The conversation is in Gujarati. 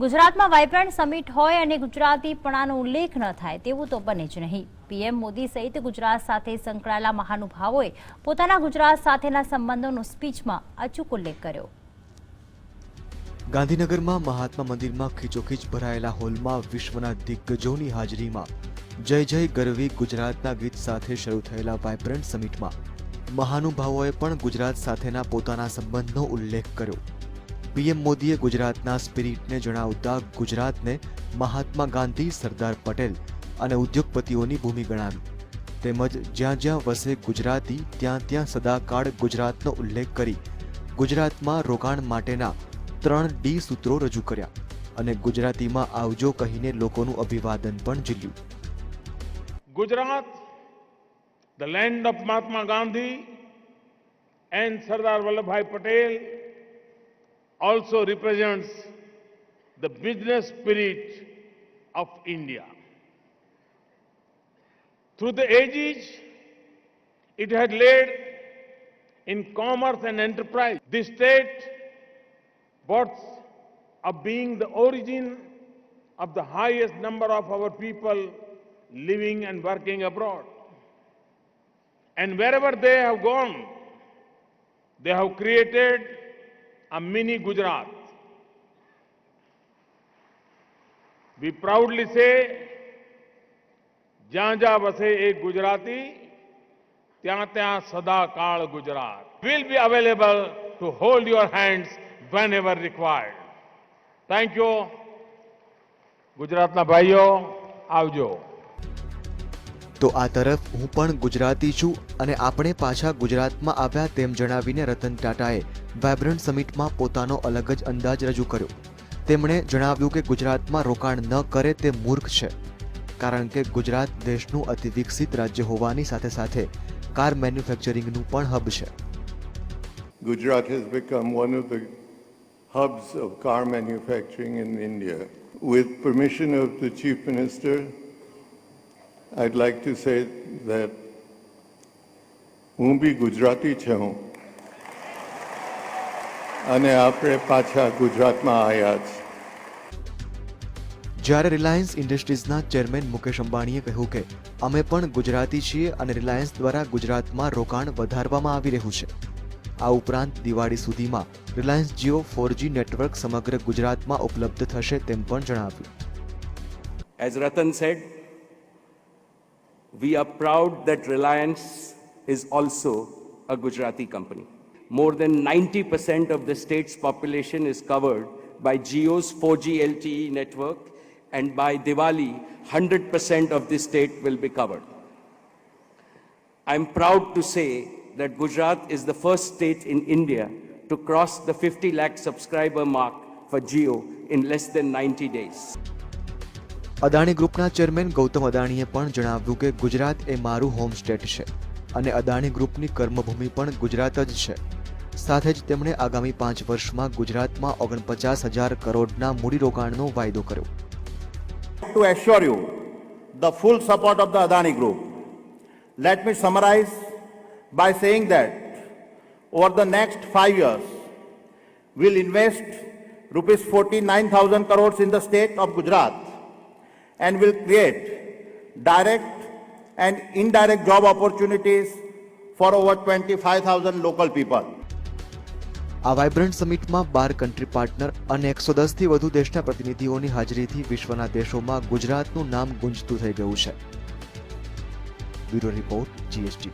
ગુજરાતમાં વાઇબ્રન્ટ સમિટ હોય અને ગુજરાતીપણાનો ઉલ્લેખ ન થાય તેવું તો બને જ નહીં. પીએમ મોદી સહિત ગુજરાત સાથે સંકળાયેલા મહાનુભાવોએ પોતાના ગુજરાત સાથેના સંબંધોનો સ્પીચમાં અચૂક ઉલ્લેખ કર્યો. ગાંધીનગરમાં મહાત્મા મંદિરમાં ખીચોખીચ ભરાયેલા હોલમાં વિશ્વના દિગ્ગજોની હાજરીમાં જય જય ગરવી ગુજરાતના ગીત સાથે શરૂ થયેલા વાઇબ્રન્ટ સમિટમાં મહાનુભાવોએ પણ ગુજરાત સાથેના પોતાના સંબંધનો ઉલ્લેખ કર્યો. પીએમ મોદીએ ગુજરાતના સ્પિરિટને જણાવતા ગુજરાતને મહાત્મા ગાંધી સરદાર પટેલ અને ઉદ્યોગપતિઓની ભૂમિ ગણાવી. તેમજ જ્યાં જ્યાં વસે ગુજરાતી ત્યાં ત્યાં સદાકાળ ગુજરાતનો ઉલ્લેખ કરી ગુજરાતમાં રોકાણ માટેના ત્રણ ડી સૂત્રો રજૂ કર્યા અને ગુજરાતીમાં આવજો કહીને લોકોનું અભિવાદન પણ ઝીલ્યું. Gujarat the land of Mahatma Gandhi and Sardar Vallabhbhai Patel, also represents the business spirit of India. Through the ages, it had led in commerce and enterprise. This state boasts of being the origin of the highest number of our people living and working abroad. And wherever they have gone, they have created a mini Gujarat. We proudly say, જ્યાં જ્યાં વસે એક ગુજરાતી ત્યાં ત્યાં સદાકાળ Gujarat will be available to hold your hands whenever required. Thank you. ગુજરાતના ભાઈઓ આવજો તો આ તરફ હું પણ ગુજરાતી છું અને આપણે પાછા ગુજરાતમાં આવ્યા તેમ જણાવીને રતન ટાટાએ વાયબ્રન્ટ સમિટમાં પોતાનો અલગ જ અંદાજ રજૂ કર્યો તેમણે જણાવ્યું કે ગુજરાતમાં રોકાણ ન કરે તે મૂર્ખ છે કારણ કે ગુજરાત દેશનું અતિ વિકસિત રાજ્ય હોવાની સાથે સાથે કાર મેન્યુફેક્ચરિંગનું પણ હબ છે Gujarat has become one of the hubs of car manufacturing in India. With permission of the Chief Minister, I'd like to say that હું બી ગુજરાતી છું. અને આપણે પાછા ગુજરાતમાં આવ્યા છે જ્યારે રિલાયન્સ ઇન્ડસ્ટ્રીઝના ચેરમેન મુકેશ અંબાણીએ કહ્યું કે અમે પણ ગુજરાતી છીએ અને રિલાયન્સ દ્વારા ગુજરાતમાં રોકાણ વધારવામાં આવી રહ્યું છે. આ ઉપરાંત દિવાળી સુધીમાં રિલાયન્સ જીઓ ફોરજી નેટવર્ક સમગ્ર ગુજરાતમાં ઉપલબ્ધ થશે તેમ પણ જણાવ્યું. As Ratan said, we are proud that Reliance is also a Gujarati company. More than 90% of the state's population is covered by Geo's 4G LTE network, and by Diwali, 100% of the state will be covered. I'm proud to say that Gujarat is the first state in India to cross the 50 lakh subscriber mark for Geo in less than 90 days. Adani ગ્રુપના ચેરમેન ગૌતમ અદાણીએ પણ જણાવ્યું કે ગુજરાત એ મારું હોમ સ્ટેટ છે અને અદાણી ગ્રુપની કર્મભૂમિ પણ ગુજરાત જ છે સાથે જ તેમણે આગામી પાંચ વર્ષમાં ગુજરાતમાં ઓગણપચાસ હજાર કરોડના મૂડીરોકાણનો વાયદો કર્યો to assure you the full support of the Adani Group. Let me summarize by saying that over the next five years, we'll invest rupees 49,000 crores in the state of Gujarat and will create direct and indirect job opportunities for over 25,000 local people. આ વાઇબ્રન્ટ સમિટમાં બાર કન્ટ્રી પાર્ટનર અને એકસો દસથી વધુ દેશના પ્રતિનિધિઓની હાજરીથી વિશ્વના દેશોમાં ગુજરાતનું નામ ગુંજતું થઈ ગયું છે બ્યુરો રિપોર્ટ જીએસટી